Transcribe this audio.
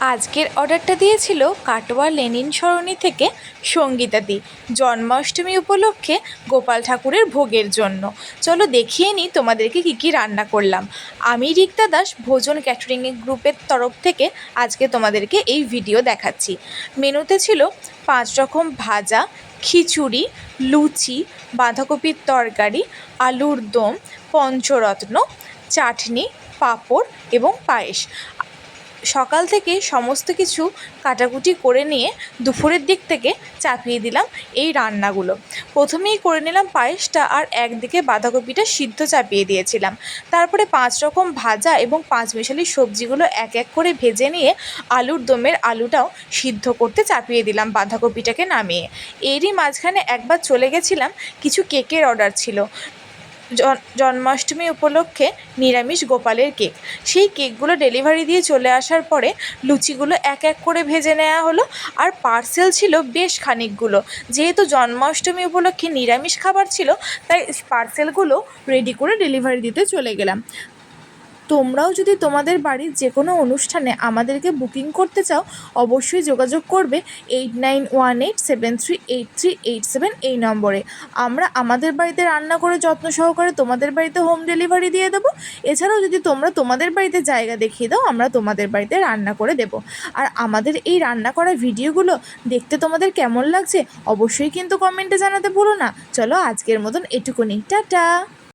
আজকের অর্ডারটা দিয়েছিল কাটোয়া লেনিন সরণি থেকে সঙ্গীতাদি। জন্মাষ্টমী উপলক্ষে গোপাল ঠাকুরের ভোগের জন্য। চলো দেখিয়ে নিই তোমাদেরকে কী কী রান্না করলাম। আমি রিক্তা দাস, ভোজন ক্যাটারিং গ্রুপের তরফ থেকে আজকে তোমাদেরকে এই ভিডিও দেখাচ্ছি। মেনুতে ছিল পাঁচ রকম ভাজা, খিচুড়ি, লুচি, বাঁধাকপির তরকারি, আলুর দম, পঞ্চরত্ন, চাটনি, পাঁপড় এবং পায়েস। সকাল থেকে সমস্ত কিছু কাটাকুটি করে নিয়ে দুপুরের দিক থেকে চাপিয়ে দিলাম এই রান্নাগুলো। প্রথমেই করে নিলাম পায়েসটা আর একদিকে বাঁধাকপিটা সিদ্ধ চাপিয়ে দিয়েছিলাম। তারপরে পাঁচ রকম ভাজা এবং পাঁচ মিশালি সবজিগুলো এক এক করে ভেজে নিয়ে আলুর দমের আলুটাও সিদ্ধ করতে চাপিয়ে দিলাম বাঁধাকপিটাকে নামিয়ে। এরই মাঝখানে একবার চলে গেছিলাম, কিছু কেকের অর্ডার ছিল। জন্মাষ্টমী উপলক্ষে নিরামিষ গোপালের কেক। সেই কেকগুলো ডেলিভারি দিয়ে চলে আসার পরে লুচিগুলো এক এক করে ভেজে নেওয়া হলো আর পার্সেল ছিল বেশ খানিকগুলো। যেহেতু জন্মাষ্টমী উপলক্ষে নিরামিষ খাবার ছিল, তাই পার্সেলগুলো রেডি করে ডেলিভারি দিতে চলে গেলাম। তোমরাও যদি তোমাদের বাড়ির যে কোনো অনুষ্ঠানে আমাদেরকে বুকিং করতে চাও, অবশ্যই যোগাযোগ করবে eight nine one eight seven three eight three eight seven এই নম্বরে। আমরা আমাদের বাড়িতে রান্না করে যত্ন সহকারে তোমাদের বাড়িতে হোম ডেলিভারি দিয়ে দেবো। এছাড়াও যদি তোমরা তোমাদের বাড়িতে জায়গা দেখিয়ে দাও, আমরা তোমাদের বাড়িতে রান্না করে দেবো। আর আমাদের এই রান্না করা ভিডিওগুলো দেখতে তোমাদের কেমন লাগছে, অবশ্যই কিন্তু কমেন্টে জানাতে ভুলো না। চলো আজকের মতন এটুকুনি। টাটা!